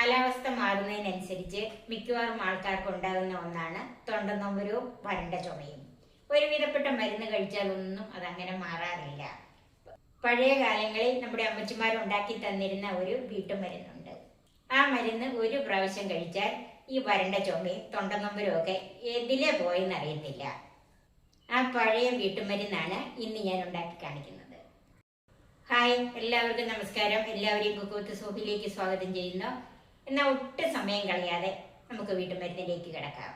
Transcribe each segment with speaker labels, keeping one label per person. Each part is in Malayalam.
Speaker 1: കാലാവസ്ഥ മാറുന്നതിനനുസരിച്ച് മിക്കവാറും ആൾക്കാർക്ക് ഉണ്ടാകുന്ന ഒന്നാണ് തൊണ്ടനൊമ്പരവും വരണ്ട ചുമയും. ഒരുവിധപ്പെട്ട മരുന്ന് കഴിച്ചാലൊന്നും അതങ്ങനെ മാറാറില്ല. പഴയ കാലങ്ങളിൽ നമ്മുടെ അമ്മച്ചിമാർ ഉണ്ടാക്കി തന്നിരുന്ന ഒരു വീട്ടുമരുന്നുണ്ട്. ആ മരുന്ന് ഒരു പ്രാവശ്യം കഴിച്ചാൽ ഈ വരണ്ട ചുമയും തൊണ്ടനൊമ്പരും ഒക്കെ എതിലെ പോയെന്ന് അറിയത്തില്ല ആ പഴയ വീട്ടുമരുന്നാണ് ഇന്ന് ഞാൻ ഉണ്ടാക്കി കാണിക്കുന്നത്. ഹായ് എല്ലാവർക്കും നമസ്കാരം. എല്ലാവരെയും കുക്കൂത്ത് സോപ്പിലേക്ക് സ്വാഗതം ചെയ്യുന്നു. എന്നാൽ ഒട്ടും സമയം കളയാതെ നമുക്ക് വീട്ടുമരുന്നിലേക്ക് കിടക്കാം.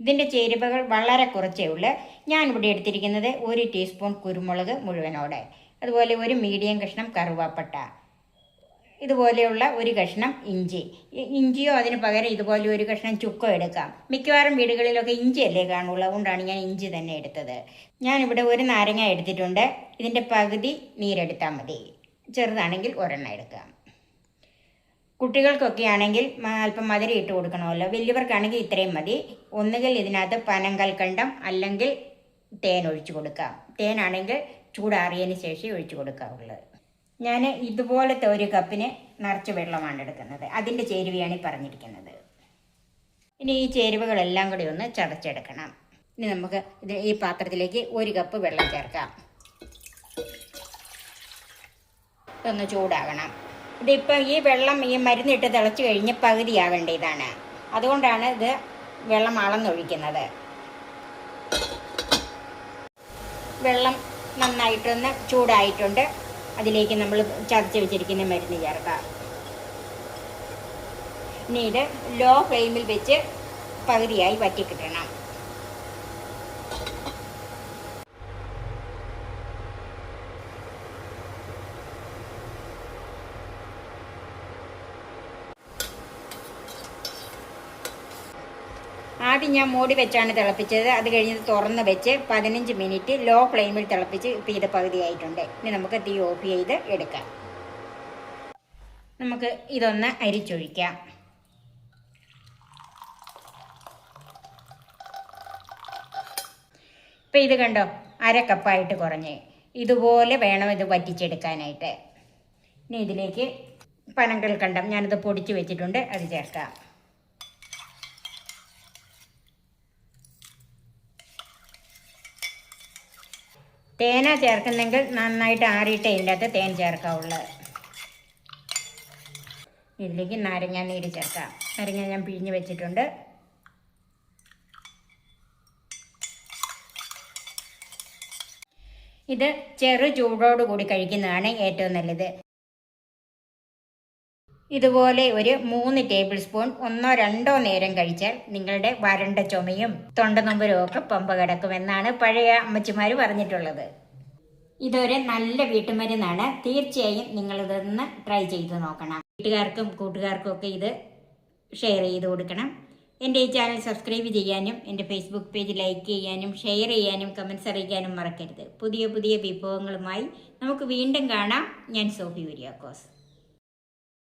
Speaker 1: ഇതിന്റെ ചേരുവകൾ വളരെ കുറച്ചേ ഉള്ളൂ. ഞാൻ ഇവിടെ എടുത്തിരിക്കുന്നത് ഒരു ടീസ്പൂൺ കുരുമുളക് മുഴുവനോടെ. അതുപോലെ ഒരു മീഡിയം കഷ്ണം കറുവാപ്പട്ട. ഇതുപോലെയുള്ള ഒരു കഷ്ണം ഇഞ്ചി. ഇഞ്ചിയോ അതിന് പകരം ഇതുപോലെ ഒരു കഷ്ണം ചുക്കോ എടുക്കാം. മിക്കവാറും വീടുകളിലൊക്കെ ഇഞ്ചിയല്ലേ കാണുള്ളൂ. അതുകൊണ്ടാണ് ഞാൻ ഇഞ്ചി തന്നെ എടുത്തത്. ഞാനിവിടെ ഒരു നാരങ്ങ എടുത്തിട്ടുണ്ട്. ഇതിന്റെ പകുതി നീരെടുത്താൽ മതി. ചെറുതാണെങ്കിൽ ഒരെണ്ണം എടുക്കാം. കുട്ടികൾക്കൊക്കെ ആണെങ്കിൽ അല്പം മധുരം ഇട്ട് കൊടുക്കണമല്ലോ. വലിയവർക്കാണെങ്കിൽ ഇത്രയും മതി. ഒന്നുകിൽ ഇതിനകത്ത് പനം കൽക്കണ്ടം അല്ലെങ്കിൽ തേൻ ഒഴിച്ചു കൊടുക്കാം. തേനാണെങ്കിൽ ചൂടാറിയതിന് ശേഷം ഒഴിച്ചു കൊടുക്കാറുള്ളത് ഞാൻ ഇതുപോലത്തെ ഒരു കപ്പിന് നിറച്ച് വെള്ളമാണ് എടുക്കുന്നത്. അതിന്റെ ചേരുവയാണ് ഈ പറഞ്ഞിരിക്കുന്നത്. ഇനി ഈ ചേരുവകളെല്ലാം കൂടി ഒന്ന് ചതച്ചെടുക്കണം. ഇനി നമുക്ക് ഇത് ഈ പാത്രത്തിലേക്ക് ഒരു കപ്പ് വെള്ളം ചേർക്കാം. ഇതൊന്ന് ചൂടാകണം. ഇതിപ്പോൾ ഈ വെള്ളം ഈ മരുന്നിട്ട് തിളച്ച് കഴിഞ്ഞ് പകുതിയാകേണ്ട ഇതാണ് അതുകൊണ്ടാണ് ഇത് വെള്ളം അളന്നൊഴിക്കുന്നത്. വെള്ളം നന്നായിട്ടൊന്ന് ചൂടായിട്ടുണ്ട്. അതിലേക്ക് നമ്മൾ ചതച്ച് വെച്ചിരിക്കുന്ന മരുന്ന് ചേർക്കാം. ഇനി ഇത് ലോ ഫ്ലെയിമിൽ വെച്ച് പകുതിയായി വറ്റി കിട്ടണം ആദ്യം ഞാൻ മൂടി വെച്ചാണ് തിളപ്പിച്ചത്. അത് കഴിഞ്ഞ് തുറന്ന് വെച്ച് പതിനഞ്ച് മിനിറ്റ് ലോ ഫ്ലെയിമിൽ തിളപ്പിച്ച് ഇപ്പം ഇത് പകുതിയായിട്ടുണ്ട്. ഇനി നമുക്ക് തീ ഓഫ് ചെയ്ത് എടുക്കാം. നമുക്ക് ഇതൊന്ന് അരിച്ചൊഴിക്കാം. ഇപ്പം ഇത് കണ്ടോ? അര കപ്പായിട്ട് കുറഞ്ഞ്. ഇതുപോലെ വേണം ഇത് വറ്റിച്ചെടുക്കാനായിട്ട്. ഇനി ഇതിലേക്ക് പനങ്കൽ കണ്ടം ഞാനിത് പൊടിച്ച് വെച്ചിട്ടുണ്ട്. അത് ചേർക്കാം. തേന ചേർക്കുന്നെങ്കിൽ നന്നായിട്ട് ആറിയിട്ടേ അകത്ത് തേൻ ചേർക്കാവുള്ളത് ഇതിലേക്ക് നാരങ്ങ നീര് ചേർക്കാം. നാരങ്ങ ഞാൻ പിഴിഞ്ഞ് വെച്ചിട്ടുണ്ട്. ഇത് ചെറു ചൂടോട് കൂടി കഴിക്കുന്നതാണ് ഏറ്റവും നല്ലത്. ഇതുപോലെ ഒരു മൂന്ന് ടേബിൾ സ്പൂൺ ഒന്നോ രണ്ടോ നേരം കഴിച്ചാൽ നിങ്ങളുടെ വരണ്ട ചുമയും തൊണ്ടനൊമ്പരും ഒക്കെ പമ്പ കിടക്കുമെന്നാണ് പഴയ അമ്മച്ചിമാർ പറഞ്ഞിട്ടുള്ളത്. ഇതൊരു നല്ല വീട്ടുമരുന്നാണ്. തീർച്ചയായും നിങ്ങളിതൊന്ന് ട്രൈ ചെയ്ത് നോക്കണം. വീട്ടുകാർക്കും കൂട്ടുകാർക്കും ഒക്കെ ഇത് ഷെയർ ചെയ്ത് കൊടുക്കണം. എന്റെ ഈ ചാനൽ സബ്സ്ക്രൈബ് ചെയ്യാനും എന്റെ ഫേസ്ബുക്ക് പേജ് ലൈക്ക് ചെയ്യാനും ഷെയർ ചെയ്യാനും കമൻസ് അറിയിക്കാനും മറക്കരുത്. പുതിയ പുതിയ വിഭവങ്ങളുമായി നമുക്ക് വീണ്ടും കാണാം. ഞാൻ സോഫി കുര്യാക്കോസ്